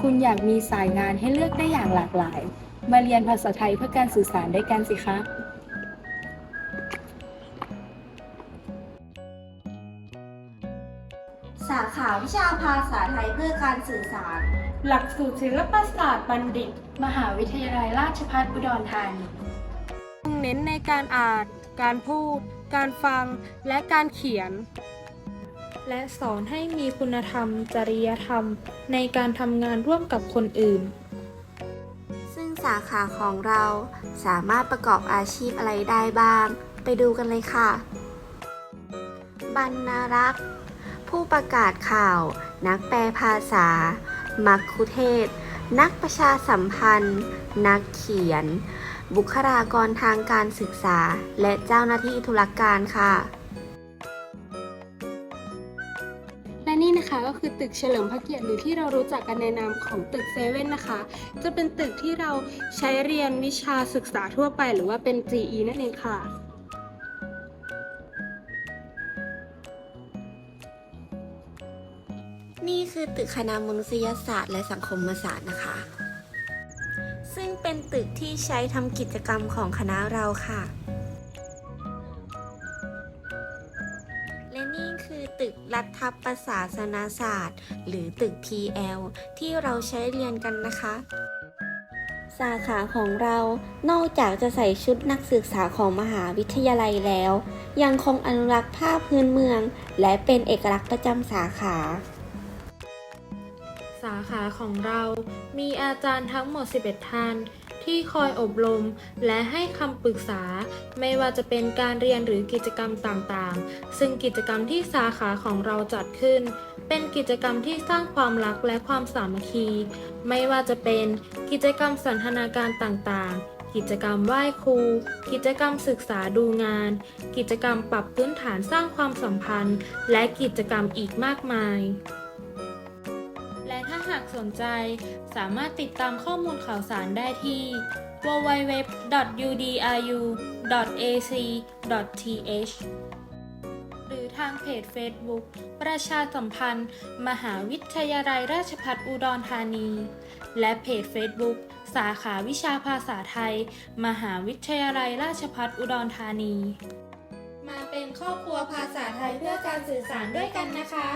คุณอยากมีสายงานให้เลือกได้อย่างหลากหลาย มาเรียนภาษาไทยเพื่อการสื่อสารด้วยกันสิคะสาขาวิชาภาษาไทยเพื่อการสื่อสาร หลักสูตรศิลปศาสตร์บัณฑิต มหาวิทยาลัยราชภัฏอุดรธานีเน้นในการอ่าน การพูด การฟัง และการเขียน และสอนให้มีคุณธรรม จริยธรรม ในการทำงานร่วมกับคนอื่น ซึ่งสาขาของเราสามารถประกอบอาชีพอะไรได้บ้าง ไปดูกันเลยค่ะ บรรณารักษ์ ผู้ประกาศข่าว นักแปลภาษา มักคุเทศ นักประชาสัมพันธ์ นักเขียน บุคลากรทางการศึกษา และเจ้าหน้าที่ธุรการค่ะ นี่นะคะก็คือตึกเฉลิมพระเกียรติหรือที่เรารู้จักกันในนามของตึกเซเว่นนะคะ จะเป็นตึกที่เราใช้เรียนวิชาศึกษาทั่วไป หรือว่าเป็น GE นั่นเองค่ะนี่คือตึกคณะมนุษยศาสตร์และสังคมศาสตร์นะคะ ซึ่งเป็นตึกที่ใช้ทำกิจกรรมของคณะเราค่ะ และนี่คือตึกรัฐประศาสนศาสตร์ หรือตึก PL ที่เราใช้เรียนกันนะคะ สาขาของเรานอกจากจะใส่ชุดนักศึกษาของมหาวิทยาลัยแล้ว ยังคงอนุรักษ์ผ้าพื้นเมือง และเป็นเอกลักษณ์ประจำสาขา สาขาของเรามีอาจารย์ทั้งหมด 11 ท่าน ที่คอยอบรม และให้คำปรึกษา ไม่ว่าจะเป็นการเรียนหรือกิจกรรมต่างๆ ซึ่งกิจกรรมที่สาขาของเราจัดขึ้น เป็นกิจกรรมที่สร้างความรักและความสามัคคี ไม่ว่าจะเป็นกิจกรรมสันทนาการต่างๆกิจกรรมไหว้ครู กิจกรรมศึกษาดูงาน กิจกรรมปรับพื้นฐานสร้างความสัมพันธ์ และกิจกรรมอีกมากมาย สนใจ สามารถติดตามข้อมูลข่าวสารได้ที่ www.udru.ac.th หรือทางเพจ Facebook ประชาสัมพันธ์ มหาวิทยาลัยราชภัฏอุดรธานี และเพจ Facebook สาขาวิชาภาษาไทย มหาวิทยาลัยราชภัฏอุดรธานี มาเป็นครอบครัวภาษาไทยเพื่อการสื่อสารด้วยกันนะคะ